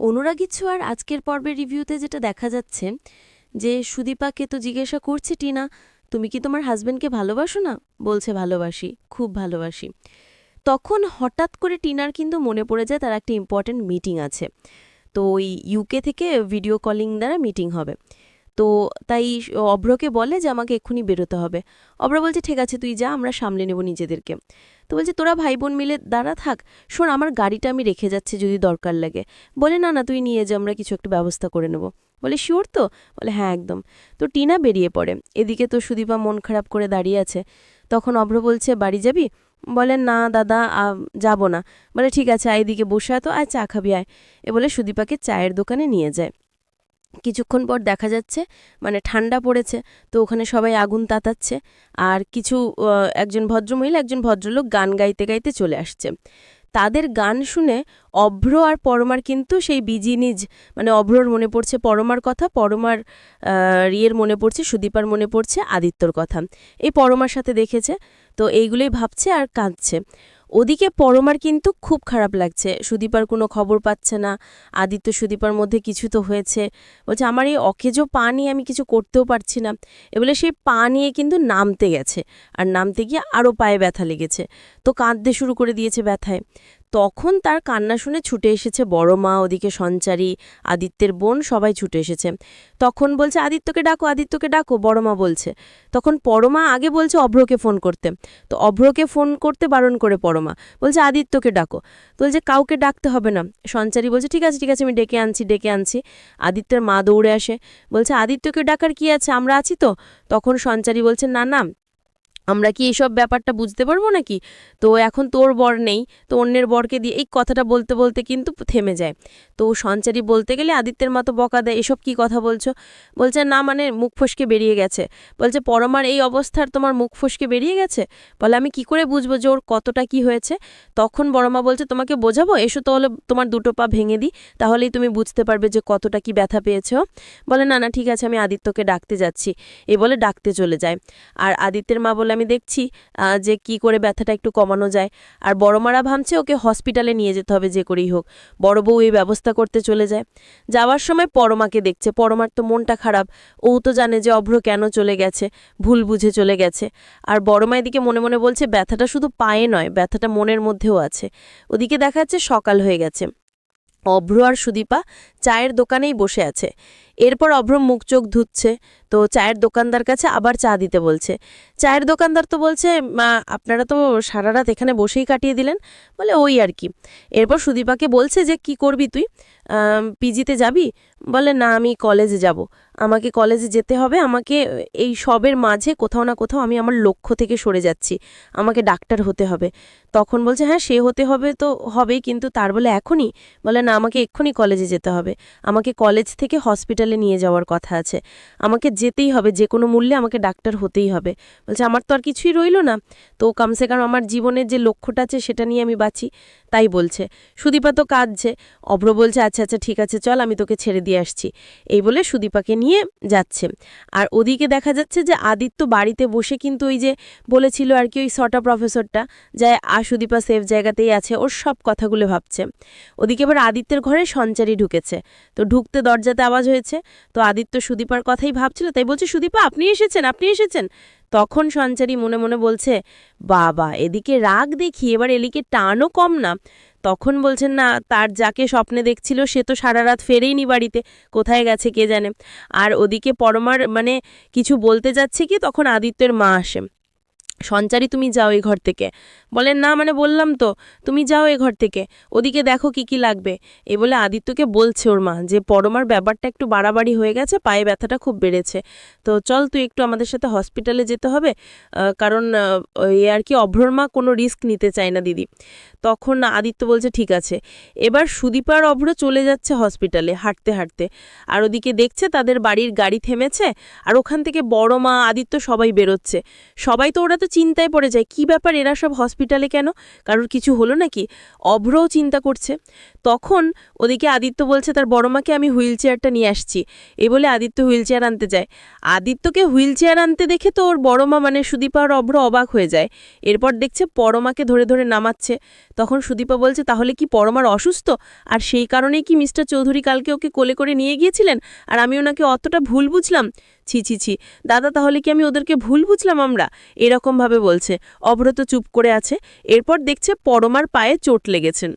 অনুরাগী ছোঁয়ার আজকের পর্বের রিভিউতে যেটা দেখা যাচ্ছে, যে সুদীপাকে তো জিজ্ঞাসা করছে, টিনা, তুমি কি তোমার হাজব্যান্ডকে ভালোবাসো না? বলছে, ভালোবাসি, খুব ভালোবাসি। তখন হঠাৎ করে টিনার কিন্তু মনে পড়ে যায় তার একটা ইম্পর্ট্যান্ট মিটিং আছে। তো ওই ইউকে থেকে ভিডিও কলিং দ্বারা মিটিং হবে। তো তাই অভ্রকে বলে যে আমাকে এক্ষুনি বেরোতে হবে। অভ্র বলছে, ঠিক আছে, তুই যা, আমরা সামলে নেব নিজেদেরকে। তো বলছে, তোরা ভাই বোন মিলে দাঁড়া থাক। শোন, আমার গাড়িটা আমি রেখে যাচ্ছি যদি দরকার লাগে। বলে, না না, তুই নিয়ে যা, আমরা কিছু একটা ব্যবস্থা করে নেব। বলে, শিওর তো? বলে হ্যাঁ একদম। তো টিনা বেরিয়ে পড়ে। এদিকে তো সুদীপা মন খারাপ করে দাঁড়িয়ে আছে। তখন অভ্র বলছে, বাড়ি যাবি? বলে, না, দাদা যাব না। বলে, ঠিক আছে, আয় এদিকে বসে তো, আয় চা খাবি, আয়। এ বলে, সুদীপাকে চায়ের দোকানে নিয়ে যায়। কিছুক্ষণ পর দেখা যাচ্ছে মানে ঠান্ডা পড়েছে, তো ওখানে সবাই আগুন তাতাচ্ছে। আর কিছু একজন ভদ্রমহিলা, একজন ভদ্রলোক গান গাইতে গাইতে চলে আসছে। তাদের গান শুনে অভ্র আর পরমার কিন্তু সেই বিজিনিজ মানে অভ্রর মনে পড়ছে পরমার কথা, পরমার রিয়ের মনে পড়ছে, সুদীপার মনে পড়ছে আদিত্যর কথা। এই পরমার সাথে দেখেছে, তো এইগুলোই ভাবছে আর কাঁদছে। ওদিকে পরমার কিন্তু খুব খারাপ লাগছে। সুদীপার কোনো খবর পাচ্ছে না। আদিত্য সুদীপার মধ্যে কিছু তো হয়েছে। বলছে, আমার এই অকেজো পা নিয়ে আমি কিছু করতেও পারছি না। এ সেই পা নিয়ে কিন্তু নামতে গেছে। আর নামতে গিয়ে আরও পায়ে ব্যথা লেগেছে। তো কাঁদতে শুরু করে দিয়েছে ব্যথায়। তখন তার কান্না শুনে ছুটে এসেছে বড় মা, ওদিকে সঞ্চারী, আদিত্যের বোন সবাই ছুটে এসেছে। তখন বলছে, আদিত্যকে ডাকো আদিত্যকে ডাকো, বড় মা বলছে। তখন পরমা আগে বলছে অভ্রকে ফোন করতে। তো অভ্রকে ফোন করতে বারণ করে পরমা বলছে, আদিত্যকে ডাকো। তো বলছে, কাউকে ডাকতে হবে না। সঞ্চারী বলছে, ঠিক আছে ঠিক আছে, আমি ডেকে আনছি ডেকে আনছি। আদিত্যের মা দৌড়ে আসে। বলছে, আদিত্যকে ডাকার কি আছে? আমরা আছি তো? তখন সঞ্চারী বলছে, না না আমরা কি এইসব ব্যাপারটা বুঝতে পারব নাকি? তো এখন তোর বর নেই, তো অন্যের বরকে দিয়ে এই কথাটা বলতে বলতে কিন্তু থেমে যায়। তো সঞ্চারী বলতে গেলে আদিত্যের মতো বকা দেয়, এসব কি কথা বলছো? বলছে, না মানে মুখ ফসকে বেরিয়ে গেছে। বলছে, পরমার এই অবস্থার তোমার মুখ ফসকে বেরিয়ে গেছে? বলে, আমি কি করে বুঝব যে ওর কতটা কি হয়েছে? তখন বড়মা বলছে, তোমাকে বোঝাবো? এসো তাহলে তোমার দুটো পা ভেঙে দিই, তাহলেই তুমি বুঝতে পারবে যে কতটা কি ব্যথা পেয়েছ। বলে, না না, ঠিক আছে, আমি আদিত্যকে ডাকতে যাচ্ছি। এ বলে, ডাকতে চলে যায়। আর আদিত্যের মা বলে আমি দেখছি যে কি করে ব্যথাটা একটু কমানো যায়। আর বড় মারা ভাবছে ওকে হসপিটালে নিয়ে যেতে হবে যে করেই হোক। বড় বউ এই ব্যবস্থা করতে চলে যায়। যাওয়ার সময় পরমাকে দেখছে। পরমার তো মনটা খারাপ। ও তো জানে যে অভ্র কেন চলে গেছে, ভুল বুঝে চলে গেছে। আর বড় মা এদিকে মনে মনে বলছে, ব্যথাটা শুধু পায়ে নয়, ব্যথাটা মনের মধ্যেও আছে। ওদিকে দেখা যাচ্ছে সকাল হয়ে গেছে। অভ্র আর সুদীপা চায়ের দোকানেই বসে আছে। এরপর অভ্রম মুখ চোখ ধুচ্ছে। তো চায়ের দোকানদার কাছে আবার চা দিতে বলছে। চায়ের দোকানদার তো বলছে আপনারা তো সারা রাত এখানে বসেই কাটিয়ে দিলেন? বলে, ওই আর কি। এরপর সুদীপাকে বলছে যে, কি করবি তুই? পিজিতে যাবি? বলে, না, আমি কলেজে যাব। আমাকে কলেজে যেতে হবে। আমাকে এই সবের মাঝে কোথাও না কোথাও আমি আমার লক্ষ্য থেকে সরে যাচ্ছি। আমাকে ডাক্তার হতে হবে। তখন বলছে হ্যাঁ সে হতে হবে তো হবেই, কিন্তু তার বলে এখনই? বলে, না, আমাকে এক্ষুনি কলেজে যেতে হবে। আমাকে কলেজ থেকে হসপিটালে নিয়ে যাওয়ার কথা আছে। আমাকে যেতেই হবে, যে কোনো মূল্যে আমাকে ডাক্তার হতেই হবে। বলছে, আমার তো আর কিছুই রইল না। তো কমসে কম আমার জীবনের যে লক্ষ্যটা আছে, সেটা নিয়ে আমি বাঁচি। তাই বলছে। সুদীপা তো কাঁদছে। অভ্র বলছে আচ্ছা আচ্ছা ঠিক আছে, চল, আমি তোকে ছেড়ে দিয়ে আসছি। এই বলে সুদীপাকে নিয়ে যাচ্ছে। আর ওদিকে দেখা যাচ্ছে যে আদিত্য বাড়িতে বসে কিন্তু ওই যে বলেছিল আর কি, ওই সটা প্রফেসরটা যায় আর সুদীপা সেফ জায়গাতেই আছে। ওর সব কথাগুলো ভাবছে। ওদিকে এবার আদিত্যের ঘরে সঞ্চারী ঢুকেছে। তো ঢুকতে দরজাতে আওয়াজ হয়েছে। তো আদিত্য সুদীপার কথাই ভাবছিল, তাই বলছে, সুদীপা, আপনি এসেছেন আপনি এসেছেন? তখন সঞ্চারী মনে মনে বলছে, বাবা, এদিকে রাগ দেখি, এবার এলিকে টানও কম না। তখন বলছেন, না, তার যাকে স্বপ্নে দেখছিল, সে তো সারা রাত ফেরেইনি বাড়িতে, কোথায় গেছে কে জানে? আর ওদিকে পরমার মানে কিছু বলতে যাচ্ছে কি, তখন আদিত্যের মা আসে। সঞ্চারী, তুমি যাও এই ঘর থেকে। বলেন, না মানে বললাম তো, তুমি যাও এ ঘর থেকে। ওদিকে দেখো কি কি লাগবে। এ বলে আদিত্যকে বলছে ওর মা যে, পরমার ব্যাপারটা একটু বাড়াবাড়ি হয়ে গেছে, পায়ে ব্যথাটা খুব বেড়েছে। তো চল তুই একটু আমাদের সাথে হসপিটালে যেতে হবে কারণ এ আর কি অভ্রর মা কোনো রিস্ক নিতে চায় না দিদি। তখন আদিত্য বলছে, ঠিক আছে। এবার সুদীপার অভ্র চলে যাচ্ছে হসপিটালে হাঁটতে হাঁটতে। আর ওদিকে দেখছে তাদের বাড়ির গাড়ি থেমেছে, আর ওখান থেকে বড় মা, আদিত্য সবাই বেরোচ্ছে। সবাই তো ওরা তো তো চিন্তায় পড়ে যায়, কি ব্যাপার এরা সব হসপিটালে কেন? কারোর কিছু হলো নাকি? অভ্রও চিন্তা করছে। তখন ওদিকে আদিত্য বলছে, তার বড় মাকে আমি হুইল চেয়ারটা নিয়ে আসছি। এ বলে আদিত্য হুইল চেয়ার আনতে যায়। আদিত্যকে হুইল চেয়ার আনতে দেখে তো ওর বড় মা মানে সুদীপা আর অভ্র অবাক হয়ে যায়। এরপর দেখছে পরমাকে ধরে ধরে নামাচ্ছে। তখন সুদীপা বলছে, তাহলে কি পরমার অসুস্থ? আর সেই কারণেই কি মিস্টার চৌধুরী কালকে ওকে কোলে করে নিয়ে গিয়েছিলেন? আর আমি ওনাকে অতটা ভুল বুঝলাম। ছি ছি ছি। দাদা, তাহলে কি আমি ওদেরকে ভুল বুঝলাম আমরা? এরকমভাবে বলছে। অভ্রত চুপ করে আছে। এরপর দেখছে পরমার পায়ে চোট লেগেছেন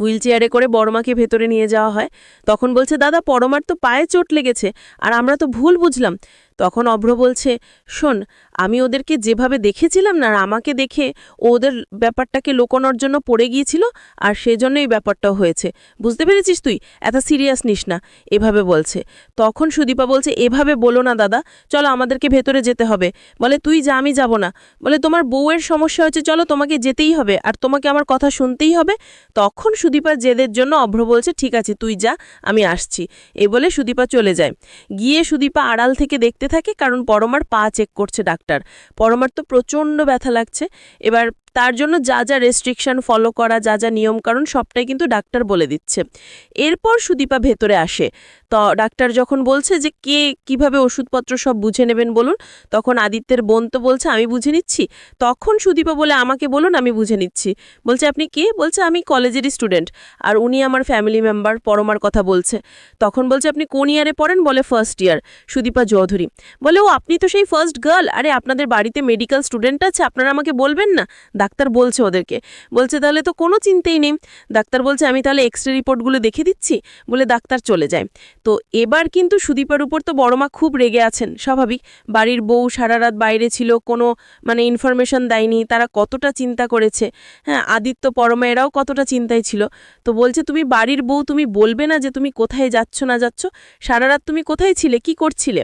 হুইল চেয়ারে করে বড়মাকে ভেতরে নিয়ে যাওয়া হয়। তখন বলছে, দাদা, পরমার তো পায়ে চোট লেগেছে, আর আমরা তো ভুল বুঝলাম। তখন অভ্র বলছে, শোন আমি ওদেরকে যেভাবে দেখেছিলাম না, আর আমাকে দেখে ওদের ব্যাপারটাকে লোকানোর জন্য পড়ে গিয়েছিল, আর সেজন্য এই ব্যাপারটাও হয়েছে। বুঝতে পেরেছিস তুই? এত সিরিয়াস নিস না, এভাবে বলছে। তখন সুদীপা বলছে, এভাবে বলো না দাদা, চলো আমাদেরকে ভেতরে যেতে হবে। বলে, তুই যা, আমি যাব না। বলে, তোমার বউয়ের সমস্যা হচ্ছে চলো তোমাকে যেতেই হবে, আর তোমাকে আমার কথা শুনতেই হবে। তখন সুদীপা জেদের জন্য অভ্র বলছে, ঠিক আছে, তুই যা, আমি আসছি। এ বলে সুদীপা চলে যায়। গিয়ে সুদীপা আড়াল থেকে দেখতে থাকে, কারণ পরমার পা চেক করছে ডাক্তার পরমার তো প্রচণ্ড ব্যথা লাগছে। এবার তার জন্য যা যা রেস্ট্রিকশন ফলো করা, যা যা নিয়মকানুন সবটাই কিন্তু ডাক্তার বলে দিচ্ছে। এরপর সুদীপা ভেতরে আসে। তো ডাক্তার যখন বলছে যে, কে কীভাবে ওষুধপত্র সব বুঝে নেবেন বলুন? তখন আদিত্যের বোন তো বলছে, আমি বুঝে নিচ্ছি। তখন সুদীপা বলে, আমাকে বলুন, আমি বুঝে নিচ্ছি। বলছে, আপনি কে? বলছে, আমি কলেজেরই স্টুডেন্ট আর উনি আমার ফ্যামিলি মেম্বার পরমার কথা বলছে। তখন বলছে, আপনি কোন ইয়ারে পড়েন? বলে ফার্স্ট ইয়ার সুদীপা চৌধুরী। বলে, ও, আপনি তো সেই ফার্স্ট গার্ল আরে, আপনাদের বাড়িতে মেডিকেল স্টুডেন্ট আছে, আপনারা আমাকে বলবেন না? ডাক্তার বলছে ওদেরকে। বলছে, তাহলে তো কোনো চিন্তেই নেই। ডাক্তার বলছে, আমি তাহলে এক্স রে রিপোর্টগুলো দেখে দিচ্ছি, বলে ডাক্তার চলে যায়। তো এবার কিন্তু সুদীপার উপর তো বড়মা খুব রেগে আছেন, স্বাভাবিক। বাড়ির বউ সারা রাত বাইরে ছিল, কোনো মানে ইনফরমেশন দেয়নি, তারা কতটা চিন্তা করেছে। হ্যাঁ আদিত্য পরমা এরাও কতটা চিন্তায় ছিল। তো বলছে, তুমি বাড়ির বউ, তুমি বলবে না যে তুমি কোথায় যাচ্ছ, না যাচ্ছ? সারা রাত তুমি কোথায় ছিলে? কি করছিলে?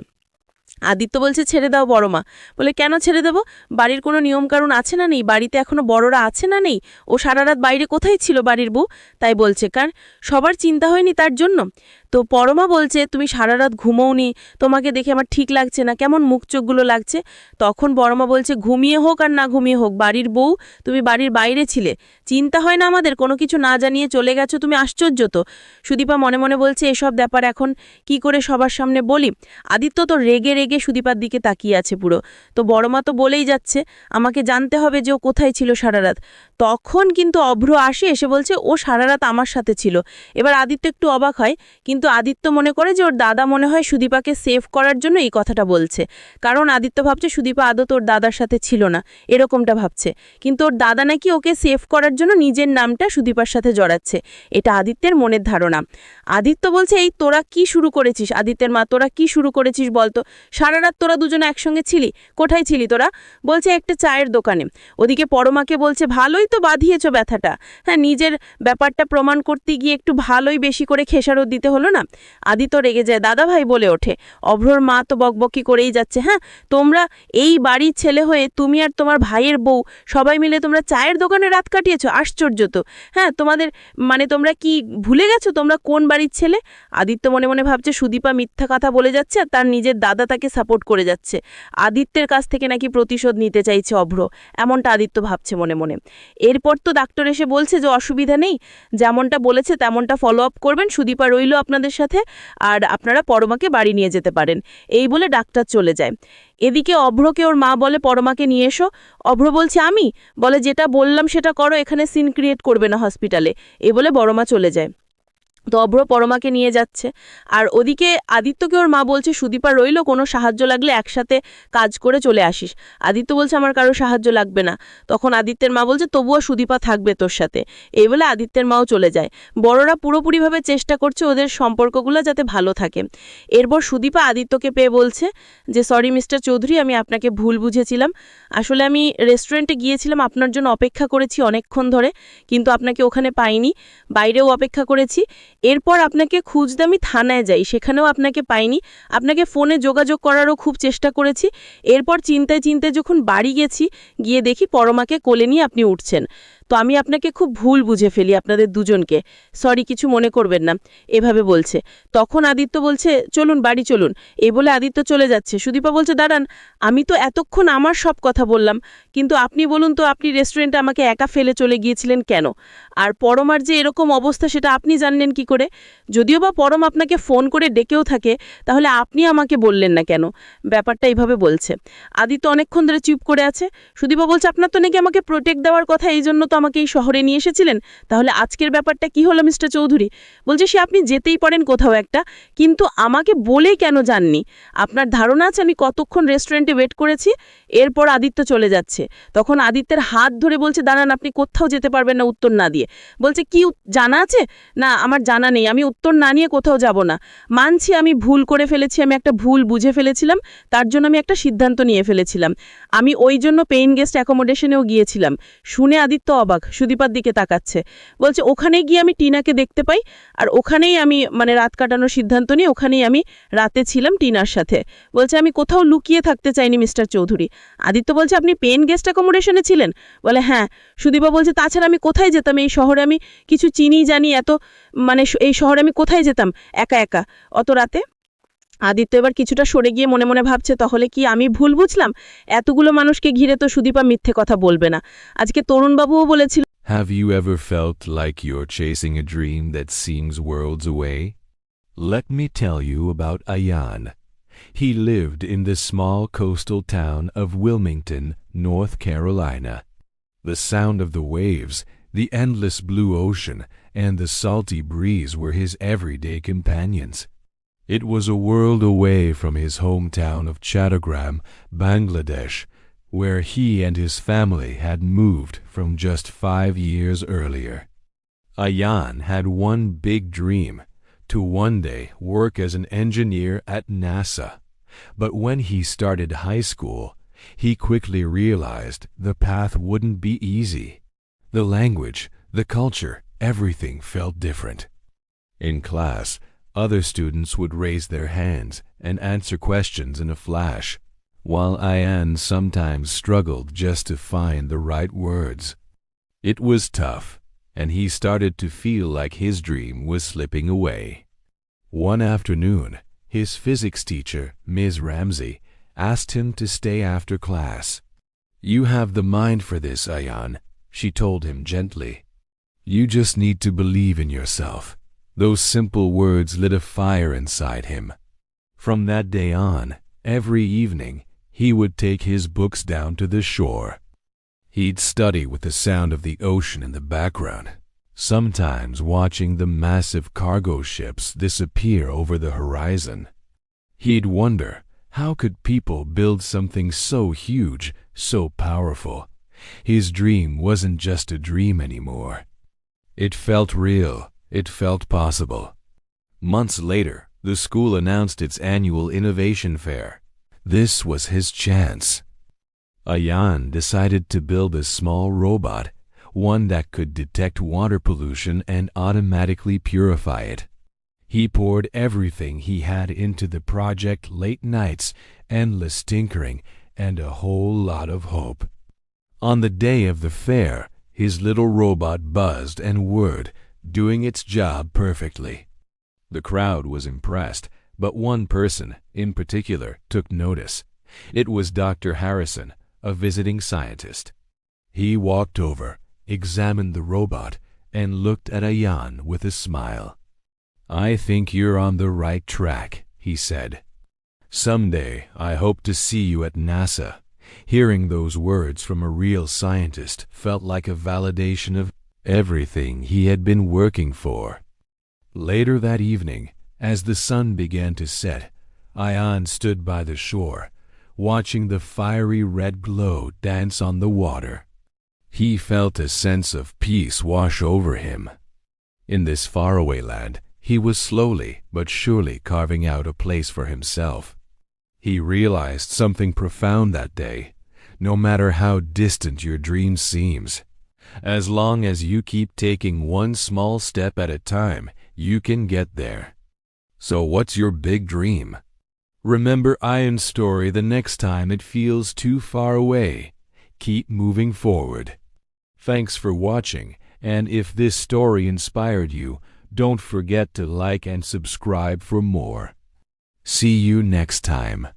আদিত্য বলছে, ছেড়ে দাও বড় মা। বলে, কেন ছেড়ে দেব? বাড়ির কোনো নিয়মকানুন আছে না নেই? বাড়িতে এখনও বড়রা আছে না নেই? ও সারা রাত বাইরে কোথায় ছিল বাড়ির বউ? তাই বলছে, কার? সবার চিন্তা হয়নি তার জন্য? তো পরমা বলছে, তুমি সারা রাত ঘুমোওনি, তোমাকে দেখে আমার ঠিক লাগছে না, কেমন মুখ চোখগুলো লাগছে? তখন বড়মা বলছে, ঘুমিয়ে হোক আর না ঘুমিয়ে হোক, বাড়ির বউ, তুমি বাড়ির বাইরে ছিলে। চিন্তা হয় না আমাদের, কোনো কিছু না জানিয়ে চলে গেছো, তুমি আশ্চর্য তো। সুদীপা মনে মনে বলছে, এসব ব্যাপার এখন কি করে সবার সামনে বলি? আদিত্য তো রেগে রেগে সুদীপার দিকে তাকিয়ে আছে পুরো। তো বড়মা তো বলেই যাচ্ছে, আমাকে জানতে হবে যে ও কোথায় ছিল সারা রাত। তখন কিন্তু অভ্র আসে, এসে বলছে, ও সারা রাত আমার সাথে ছিল। এবার আদিত্য একটু অবাক হয়, কিন্তু আদিত্য মনে করে যে ওর দাদা মনে হয় সুদীপাকে সেভ করার জন্য এই কথাটা বলছে। কারণ আদিত্য ভাবছে সুদীপা আদত ওর দাদার সাথে ছিল না, এরকমটা ভাবছে। কিন্তু ওর দাদা নাকি ওকে সেভ করার জন্য নিজের নামটা সুদীপার সাথে জড়াচ্ছে, এটা আদিত্যের মনের ধারণা। আদিত্য বলছে, এই তোরা কি শুরু করেছিস? আদিত্যের মা, তোরা কি শুরু করেছিস বলতো? সারা রাত তোরা দুজনে একসঙ্গে ছিলি? কোথায় ছিলি তোরা? বলছে, একটা চায়ের দোকানে। ওদিকে পরমাকে বলছে, ভালোই তো বাঁধিয়েছ ব্যথাটা। হ্যাঁ নিজের ব্যাপারটা প্রমাণ করতে গিয়ে একটু ভালোই বেশি করে খেসারত দিতে হলো না? আদি তো রেগে যায় দাদা ভাই বলে ওঠে, অভ্রর মা তো বকবকি করেই যাচ্ছে হ্যাঁ? তোমরা এই বাড়ির ছেলে হয়ে তুমি আর তোমার ভাইয়ের বউ সবাই মিলে তোমরা চায়ের দোকানে রাত কাটিয়েছো? আশ্চর্য তো। হ্যাঁ তোমাদের মানে তোমরা কি ভুলে গেছো তোমরা কোন বাড়ির ছেলে? আদিত্য মনে মনে ভাবছে, সুদীপা মিথ্যা কথা বলে যাচ্ছে আর তার নিজের দাদা তাকে সাপোর্ট করে যাচ্ছে। আদিত্যের কাছ থেকে নাকি প্রতিশোধ নিতে চাইছে অভ্র, এমনটা আদিত্য ভাবছে মনে মনে। এরপর তো ডাক্তার এসে বলছে যে অসুবিধা নেই, যেমনটা বলেছে তেমনটা ফলো আপ করবেন, সুদীপা রইল আপনাদের সাথে, আর আপনারা পরমাকে বাড়ি নিয়ে যেতে পারেন। এই বলে ডাক্তার চলে যায়। এদিকে অভ্রকে ওর মা বলে, পরমাকে নিয়ে এসো। অভ্র বলছে, আমি? বলে, যেটা বললাম সেটা করো, এখানে সিন ক্রিয়েট করবে না হসপিটালে এ বলে, বড়মা চলে যায়। তো অভ্র পরমাকে নিয়ে যাচ্ছে। আর ওদিকে আদিত্যকে ওর মা বলছে, সুদীপা, রইল, কোনো সাহায্য লাগলে একসাথে কাজ করে চলে আসিস। আদিত্য বলছে, আমার কারও সাহায্য লাগবে না। তখন আদিত্যের মা বলছে, তবুও সুদীপা থাকবে তোর সাথে। এই বলে আদিত্যের মাও চলে যায়। বড়রা পুরোপুরিভাবে চেষ্টা করছে ওদের সম্পর্কগুলো যাতে ভালো থাকে। এরপর সুদীপা আদিত্যকে পেয়ে বলছে যে, সরি মিস্টার চৌধুরী, আমি আপনাকে ভুল বুঝেছিলাম। আসলে আমি রেস্টুরেন্টে গিয়েছিলাম, আপনার জন্য অপেক্ষা করেছি অনেকক্ষণ ধরে, কিন্তু আপনাকে ওখানে পাইনি। বাইরেও অপেক্ষা করেছি। এরপর আপনাকে খুঁজতে আমি থানায় যাই, সেখানেও আপনাকে পাইনি। আপনাকে ফোনে যোগাযোগ করারও খুব চেষ্টা করেছি। এরপর চিন্তায় চিন্তায় যখন বাড়ি গেছি, গিয়ে দেখি পরমাকে কোলে নিয়ে আপনি উঠছেন। তো আমি আপনাকে খুব ভুল বুঝে ফেলি আপনাদের দুজনকে। সরি কিছু মনে করবেন না। এভাবে বলছে। তখন আদিত্য বলছে, চলুন, বাড়ি চলুন। এই বলে আদিত্য চলে যাচ্ছে। সুদীপা বলছে, দাঁড়ান, আমি তো এতক্ষণ আমার সব কথা বললাম, কিন্তু আপনি বলুন তো, আপনি রেস্টুরেন্টে আমাকে একা ফেলে চলে গিয়েছিলেন কেন? আর পরমার যে এরকম অবস্থা, সেটা আপনি জানলেন কি করে? যদিও বা পরম আপনাকে ফোন করে ডেকেও থাকে, তাহলে আপনি আমাকে বললেন না কেন? ব্যাপারটা এইভাবে বলছে। আদিত্য অনেকক্ষণ ধরে চুপ করে আছে। সুদীপা বলছে, আপনার তো নাকি আমাকে প্রোটেক্ট দেওয়ার কথা, এই জন্য তো আমাকে এই শহরে নিয়ে এসেছিলেন? তাহলে আজকের ব্যাপারটা কি হলো মিস্টার চৌধুরী? বলছে, সে আপনি যেতেই পারেন কোথাও একটা। কিন্তু আমাকে বলেই কেন যাননি? আপনার ধারণা আছে, আমি কতক্ষণ রেস্টুরেন্টে ওয়েট করেছি? এরপর আদিত্য চলে যাচ্ছে। তখন আদিত্যের হাত ধরে বলছে, দাঁড়ান, আপনি কোথাও যেতে পারবেন না উত্তর না দিয়ে। বলছে, কি জানা আছে? না, আমার জানা নেই। আমি উত্তর না নিয়ে কোথাও যাব না। মানছি আমি ভুল করে ফেলেছি, আমি একটা ভুল বুঝে ফেলেছিলাম, তার জন্য আমি একটা সিদ্ধান্ত নিয়ে ফেলেছিলাম। আমি ওই জন্য পেইন গেস্ট অ্যাকোমোডেশনেও গিয়েছিলাম। শুনে আদিত্য অবাক, সুদীপার দিকে তাকাচ্ছে। বলছে ওখানে গিয়ে আমি টিনাকে দেখতে পাই, আর ওখানেই আমি মানে রাত কাটানোর সিদ্ধান্ত নিয়ে ওখানেই আমি রাতে ছিলাম টিনার সাথে। বলছে, আমি কোথাও লুকিয়ে থাকতে চাইনি, মিস্টার চৌধুরী। আদিত্য বলছে, আপনি পেন গেস্ট অ্যাকোমোডেশনে ছিলেন? বলে হ্যাঁ। সুদীপা বলছে, তাছাড়া আমি কোথায় যেতাম? এই শহরে আমি কিছু চিনি জানি, এত মানে এই শহরে আমি কোথায় যেতাম? একা একা। অত রাতে? আদিত্য এবার কিছুটা সরে গিয়ে মনে মনে ভাবছে তাহলে কি আমি ভুল বুঝলাম এতগুলো মানুষকে ঘিরে তো সুদীপা মিথ্যে কথা বলবে না আজকে তরুণবাবুও বলেছিল Have you ever felt like you're chasing a dream that seems worlds away? Let me tell you about Ayan. He lived in the small coastal town of Wilmington, North Carolina. The sound of the waves, the endless blue ocean, and the salty breeze were his everyday companions. It was a world away from his hometown of Chattogram, Bangladesh, where he and his family had moved from just five years earlier. Ayan had one big dream to one day work as an engineer at NASA. But when he started high school, he quickly realized the path wouldn't be easy. The language, the culture, everything felt different. In class, other students would raise their hands and answer questions in a flash, while Ayan sometimes struggled just to find the right words. It was tough, and he started to feel like his dream was slipping away. One afternoon, his physics teacher, Ms. Ramsey, asked him to stay after class. You have the mind for this, Ayan, she told him gently. You just need to believe in yourself. Those simple words lit a fire inside him. From that day on, every evening, he would take his books down to the shore. He'd study with the sound of the ocean in the background, sometimes watching the massive cargo ships disappear over the horizon. He'd wonder, how could people build something so huge, so powerful? His dream wasn't just a dream anymore. It felt real. It felt possible. Months later, the school announced its annual innovation fair. This was his chance. Ayan decided to build a small robot, one that could detect water pollution and automatically purify it. He poured everything he had into the project late nights, endless tinkering, and a whole lot of hope. On the day of the fair, his little robot buzzed and whirred, doing its job perfectly. The crowd was impressed, but one person, in particular, took notice. It was Dr. Harrison, a visiting scientist. He walked over, examined the robot, and looked at Ayan with a smile. I think you're on the right track, he said. Someday I hope to see you at NASA. Hearing those words from a real scientist felt like a validation of everything he had been working for. Later that evening, as the sun began to set, Ayan stood by the shore, watching the fiery red glow dance on the water. He felt a sense of peace wash over him. In this faraway land, he was slowly but surely carving out a place for himself. He realized something profound that day. No matter how distant your dream seems, as long as you keep taking one small step at a time, you can get there. So, what's your big dream? Remember Ian's story the next time it feels too far away. Keep moving forward. Thanks for watching, and if this story inspired you, don't forget to like and subscribe for more. See you next time.